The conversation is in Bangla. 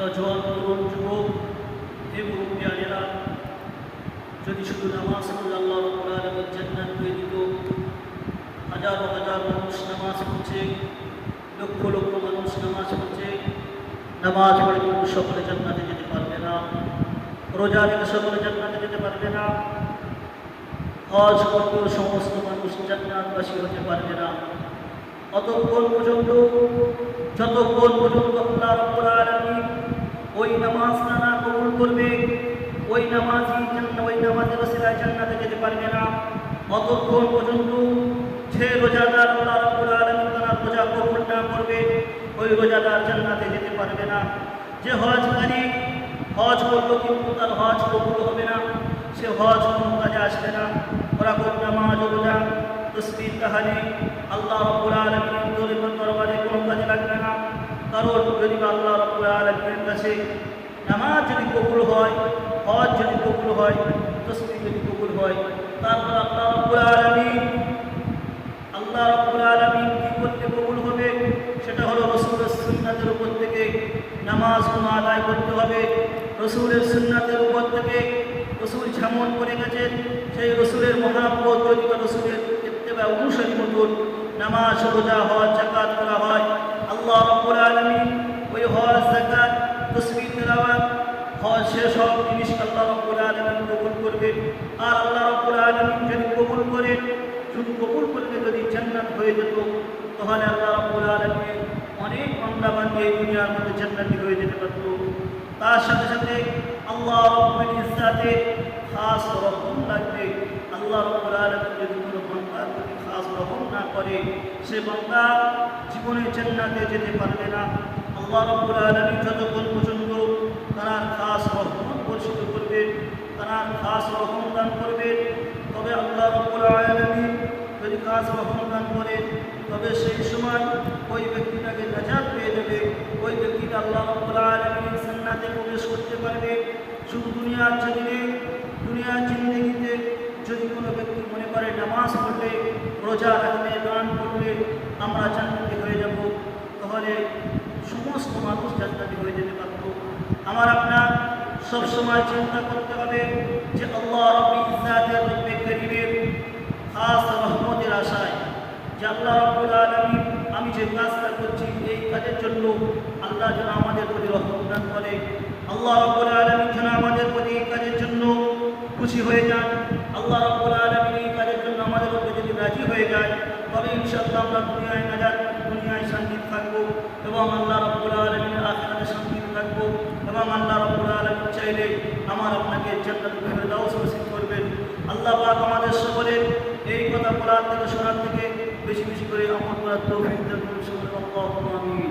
নজওয়ান তরুণ যুবক হে মুরব্বিয়ানেরা যদি শুধু নামাজ পড়লে আল্লাহ রব্বুল জান্নাত করে দিত হাজারো হাজার মানুষ নামাজ পড়ছে লক্ষ লক্ষ মানুষ নামাজ পড়ছে নামাজ পড়ে কিন্তু সকলে জান্নাতে যেতে পারবে না রোজা রেখে সকলে জান্নাতে যেতে পারবে না হজ করলেও সমস্ত মানুষ জান্নাতবাসী হতে পারবে না অতক্ষণ পর্যন্ত যতক্ষণ পর্যন্ত রব্বুল আলামিন ওই নামাজটা না কবুল করবে। ওই নামাজি ওই নামাজের ওসিলায় জান্নাতে যেতে পারবে না। অতক্ষণ পর্যন্ত যে রোজাদার আল্লাহ রব্বুল আলামিন তার রোজা কবুল না করবে, ওই রোজাদার জান্নাতে যেতে পারবে না। যে হজকারী হজ করল কিন্তু তার হজ কবুল হবে না। সে হজ কোনো কাজে আসবে না। ওরা কোন নামাজ রোজা তসবির তাহারি আল্লাহ রব্বুল আলামিনের দরবারে কোনো কাজে লাগবে কারণ যদি আল্লাহ রব্বুল আলামিনের কাছে। নামাজ যদি কবুল হয়, হজ যদি কবুল হয় তসবির যদি কবুল হয়, তারপর আল্লাহ রব্বুল আলামিন, আল্লাহ রব্বুল আলামিন কি করতে কবুল হবে? সেটা হলো রসুলের সুন্নাতের উপর থেকে নামাজ আদায় করতে হবে। রসুলের সুন্নাতের উপর থেকে রসুল যেমন করে গেছেন, সেই রসুলের মহাব্বত যদি বা রসুলের ইত্তেবা অনুসারী মতন নামাজ, রোজা, হজ জাকাত করা হয় আল্লাহ রব্বুল আলামিন ওই হজ জাকাত তসবির তেলাওয়াত, হজ সেসব জিনিসকে আল্লাহ রব্বুল আলামিন কবুল করবে। আর আল্লাহ রব্বুল আলামিন যদি কবুল করে, শুধু কবুল করলে যদি জান্নাত হয়ে যেত, তাহলে আল্লাহ রব্বুল আলামিন অনেক বান্দা বান্দি এই দুনিয়ার মধ্যে জান্নাতি হয়ে যেতে পারত। তার সাথে সাথে আল্লাহ রব্বুল ইজ্জাতে খাস রহম লাগবে। আল্লাহ রব্বুল আলামিন যদি কোনো বান্দার প্রতি খাস করে, সে বান্দা জীবনে জান্নাতে যেতে পারবে না। আল্লাহ রব্বুল আলামিন যতক্ষণ পর্যন্ত তার খাস রহমত বর্ষিত করবে, তার খাস রহম দান করবে, তবে আল্লাহ রব্বুল আলামিন যদি খাস রহম দান করে, তবে সেই সময় ওই ব্যক্তিটাকে নাজাত পেয়ে যাবে। ওই ব্যক্তিটা আল্লাহ রব্বুল আলামিন জান্নাতে প্রবেশ করতে পারবে। শুধু দুনিয়ার জমিনে, দুনিয়ার জিন্দগিতে যদি কোনো ব্যক্তি মনে করে নামাজ পড়লে, রোজা রাখলে দান আমরা জান্নাতি হয়ে যাব, তাহলে সমস্ত মানুষ জান্নাতি হয়ে যেতে পারত। আমার আপনার সবসময় চিন্তা করতে হবে যে আল্লাহ রব্বি ইজ্জাতের রব্বে করিমের খাস রহমতের আশায় যে আল্লাহ আমি যে কাজটা করছি এই কাজের জন্য আল্লাহ যেন আমাদের প্রতি রহমত দান করে। আল্লাহ রব্বুল আলামিন যেন আমাদের প্রতি এই কাজের জন্য খুশি হয়ে যান আল্লাহ রব্বুল আলামিন এই কাজের জন্য আমাদের উপরে যদি রাজি হয়ে যায় তবে ইনশাআল্লাহ আমরা দুনিয়ায় নাজাত, দুনিয়ায় শান্তিতে থাকব এবং আল্লাহ রব্বুল আলমীর আখেরাতে শান্তিতে থাকব এবং আল্লাহ রব্বুল আলমী চাইলে আমার আপনাকে জান্নাত ফেরদাউস নসিব করবেন। আল্লাহ পাক আমাদের সকলের এই কথা বলার থেকে শোনার থেকে বেশি বেশি করে আমল করার তৌফিক দেন সকলে আমিন।